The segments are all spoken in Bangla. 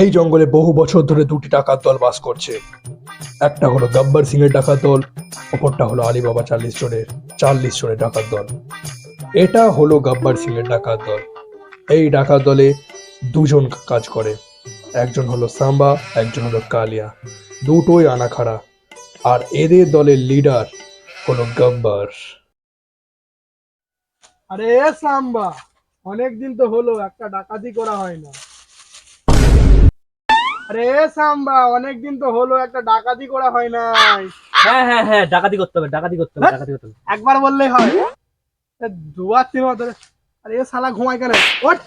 এই জঙ্গলে বহু বছর ধরে দুটি ডাকাত দল বাস করছে। একটা হলো গব্বর সিং এর ডাকাত দল, অপরটা হলো আলিবাবা চাল্লিশ জনের চাল্লিশ জনের ডাকাত দল। এটা হলো গব্বর সিং এর ডাকাত দল। এই ডাকাত দলে দুজন কাজ করে। একজন হলো সাম্বা, একজন হলো কালিয়া। দুটোই আনাখাড়া। আর এদের দলের লিডার হলো গব্বর। আরে সাম্বা, অনেকদিন তো হলো, একটা ডাকাতি করা হয় না। আরে সাম্বা অনেকদিন তো হলো একটা ডাকাতি করা হয় নাই। হ্যাঁ হ্যাঁ হ্যাঁ ডাকাতি করতে হবে ডাকাতি করতে হবে? ডাকাতি করতে হবে। একবার বললেই হয়। দুবার তিনবার ধরে আরে এ শালা ঘুমায় কেন? ওঠ!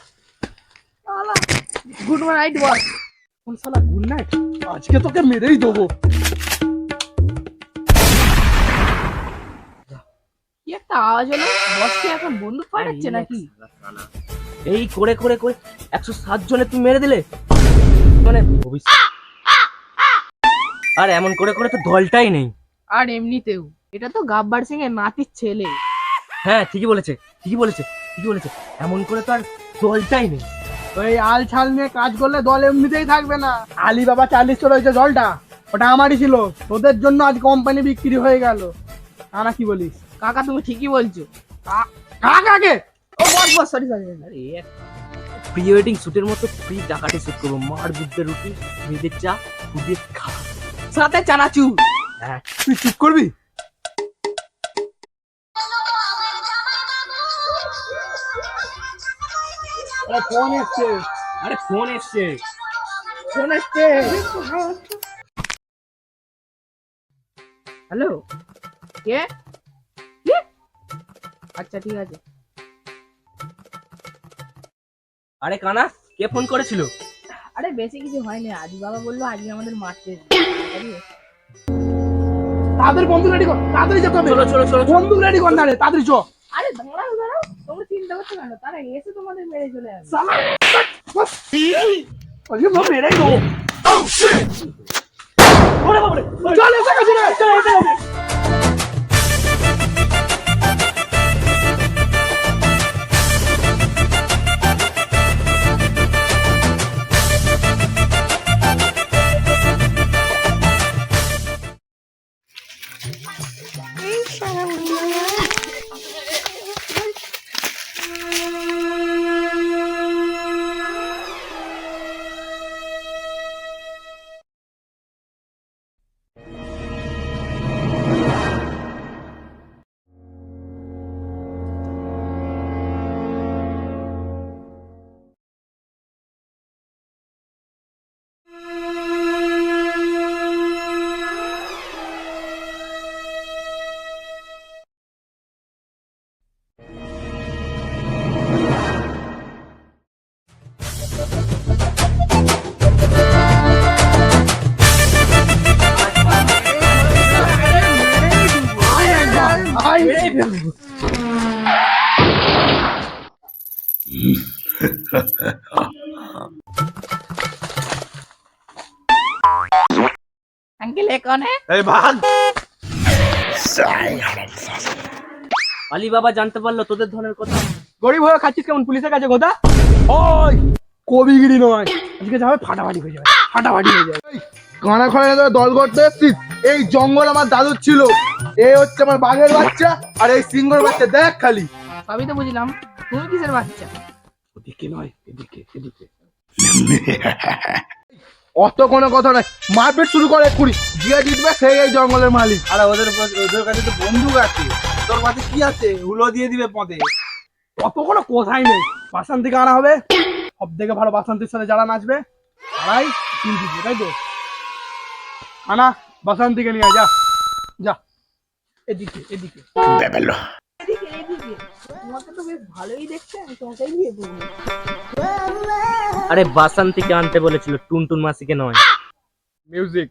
Good night boss. কোন শালা গুড নাইট? আজকে তোকে মেরেই দেবো। কি একটা আওয়াজ হলো? বস কি এখন বন্দুক ফাটাচ্ছে নাকি? এই করে করে করে একশো সাত জনে তুমি মেরে দিলে? মানে ভবিষ্যৎ। আর এমন করে করে তো দলটাই নেই। আর এমনিতেও। এটা তো গাব্বার সিং এর নাতির ছেলে। হ্যাঁ ঠিকই বলেছে ঠিকই বলেছে ঠিকই বলেছে। এমন করে তো আর দলটাই নেই। এই আল ছাল নিয়ে কাজ করলে দল এমনিতেই থাকবে না। আলি বাবা চাল্লিশ চলে হয়েছে জলটা ওটা আমারই ছিল। তোদের জন্য আজ কোম্পানি বিক্রি হয়ে গেল। আনা কি বলিস? কাকা তুমি ঠিকই বলছো। কাক আগে ও বস বস সরি সরি আরে প্রি ওয়েডিং শুটের মতো প্রি ডাকাটি শুট করব। মার বুদ্ধের রুটি মেয়েদের চা খুবই খা। সাথে চানাচুর। হ্যাঁ তুই চুপ করবি? ফোন এসছে। আরে ফোন এসছে। ফোন এসছে। হ্যালো? কে? কে? আচ্ছা ঠিক আছে। আরে কানা কে ফোন করেছিল আরে বেশি কিছু হয়নি আদি বাবা বলল আজকে আমাদের মারতে তাদের বন্দুক রেডি কর তাড়াতাড়ি যেতে হবে চলো চলো চলো। বন্দুক রেডি কর না রে তাড়াতাড়ি চ আরে দাঁড়াও দাঁড়াও তোমরা চিন্তা করছ কেন তারা এসে তোমাদের মেরে চলে যাবে সালা আজকে তো মেরেই দেবো ওরে বাবারে চল এসে গেছি রে চল এসে গেছি আই আঙ্কেল এ কোন? है এই ভাগ আলি বাবা জানতে পারল তোদের ধনের কথা। গরিব হয়ে খাচ্ছিস কেমন পুলিশের কাছে কথা ওই কবিগিরি নয়। আজকে যাবে ফাটাফাটি হয়ে যাবে ফাটাফাটি হয়ে যাবে। গানা খড়ে দল করতে এসছিস এই জঙ্গল আমার দাদুর ছিল। এই হচ্ছে আমার বাঘের বাচ্চা আর এই সিংহর বাচ্চা দেখ খালি। সবই তো বুঝলাম তুমি কিসের বাচ্চা? ওদিকে নয় এদিকে এদিকে। অত কোনো কথা নাই। মারপিট শুরু করে এক্ষুনি। জিয়া জিতবে সেই এই জঙ্গলের মালিক। আরে ওদের ওদের কাছে তো বন্দুক আছে। তোর কাছে কি আছে? হুলো দিয়ে দিবে পদে। অত কোনো কোথায় নেই। বাসান থেকে আনা হবে। সব থেকে ভালো বাসন্তীর সাথে যারা নাচবে তারাই দিবে তাই তো? আনা বাসন্তীকে নিয়ে যা। এদিকে এদিকে। এদিকে এদিকে। তোমাকে তো বেশ ভালোই দেখছে আমি তোমাকেই বিয়ে করব। আরে বাসান্তিকে আনতে বলেছিল? টুনটুন মাসিকে নয়। মিউজিক